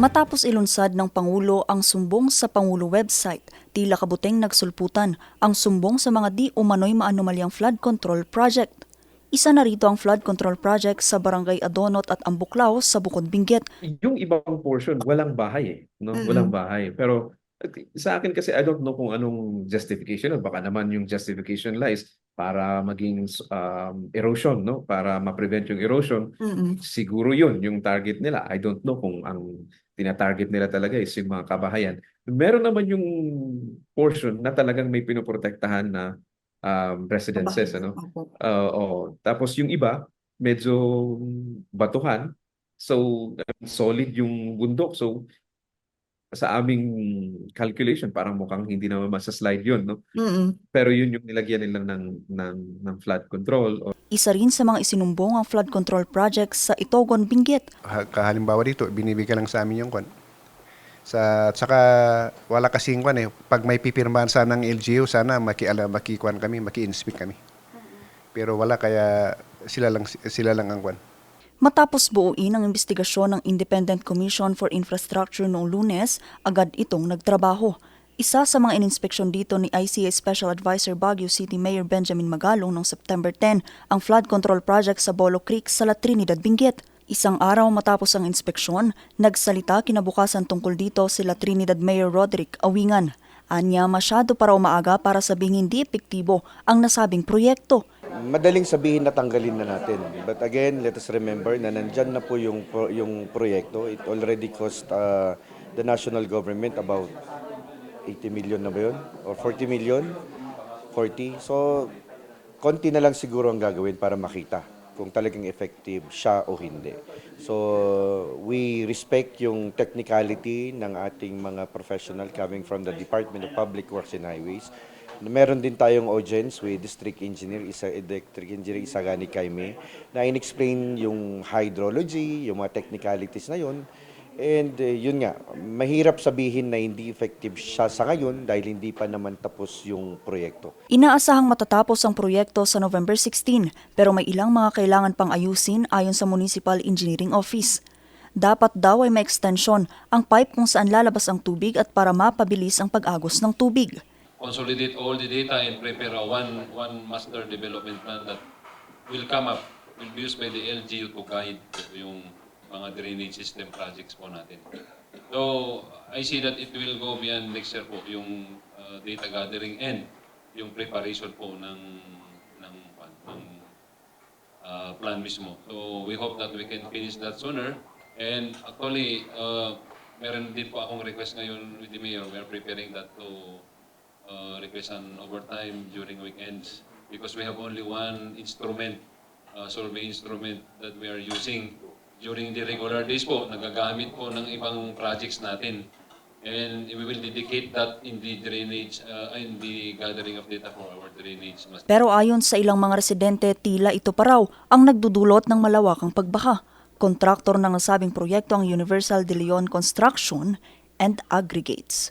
Matapos ilunsad ng Pangulo ang sumbong sa Pangulo website, tila kabuteng nagsulputan ang sumbong sa mga di umano'y maanomalyang flood control project. Isa na rito ang flood control project sa Barangay Adonot at Ambuklao sa Bukod Benguet. yung ibang portion, walang bahay eh. No? Mm-mm. Walang bahay. Pero at sa akin kasi, I don't know kung anong justification. Baka naman yung justification lies para maging um, erosion, no? Para ma-prevent yung erosion. Siguro yun, yung target nila. I don't know kung ang tina-target nila talaga is yung mga kabahayan. Meron naman yung portion na talagang may pinoprotektahan na um, residences. Ano? Uh, oo. Tapos yung iba, medyo batuhan. So, solid yung bundok. So, sa aming calculation, parang mukhang hindi naman masaslide yun. No? Pero yun yung nilagyan nila ng, ng, ng flood control. O, Isa rin sa mga isinumbong ang flood control project sa Itogon, Benguet. Ha- kahalimbawa dito, binibigyan lang sa amin yung kwan. Sa, at saka wala kasing kwan eh. Pag may pipirmahan sana ng LGU, sana makiala, makikwan kami, maki-inspect kami. Pero wala kaya sila lang sila lang ang kwan. Matapos buuin ang investigasyon ng Independent Commission for Infrastructure noong lunes, agad itong nagtrabaho. Isa sa mga ininspeksyon dito ni ICA Special Advisor Baguio City Mayor Benjamin Magalong noong September 10 ang flood control project sa Bolo Creek sa La Trinidad, Benguet. Isang araw matapos ang inspeksyon, nagsalita kinabukasan tungkol dito sila Trinidad Mayor Roderick Awingan. Anya masyado para umaaga para sabing hindi epektibo ang nasabing proyekto. Madaling sabihin na tanggalin na natin. But again, let us remember na nandyan na po yung, yung proyekto. It already cost uh, the national government about 80 million na ba yun? Or 40 million? 40. So, konti na lang siguro ang gagawin para makita kung talagang effective siya o hindi. So, we respect yung technicality ng ating mga professional coming from the Department of Public Works and Highways. Meron din tayong audience with District Engineer, isa, District Engineer Isagani Kaime, na in-explain yung hydrology, yung mga technicalities na yun. And uh, yun nga, mahirap sabihin na hindi effective siya sa ngayon dahil hindi pa naman tapos yung proyekto. Inaasahang matatapos ang proyekto sa November 16 pero may ilang mga kailangan pang ayusin ayon sa Municipal Engineering Office. Dapat daw ay may extension ang pipe kung saan lalabas ang tubig at para mapabilis ang pag-agos ng tubig. Consolidate all the data and prepare a one, one master development plan that will come up, will be used by the LGU to guide yung mga drainage system projects po natin. So, I see that it will go beyond next year po, yung uh, data gathering and yung preparation po ng, ng, ng uh, plan mismo. So, we hope that we can finish that sooner. And actually, uh, meron din po akong request ngayon with the mayor. We are preparing that to uh, request an overtime during weekends because we have only one instrument, uh, survey instrument that we are using during the regular days po. Nagagamit po ng ibang projects natin. And we will dedicate that in the drainage, uh, in the gathering of data for our drainage. Pero ayon sa ilang mga residente, tila ito pa raw ang nagdudulot ng malawakang pagbaha. Kontraktor ng nasabing proyekto ang Universal de Leon Construction and Aggregates.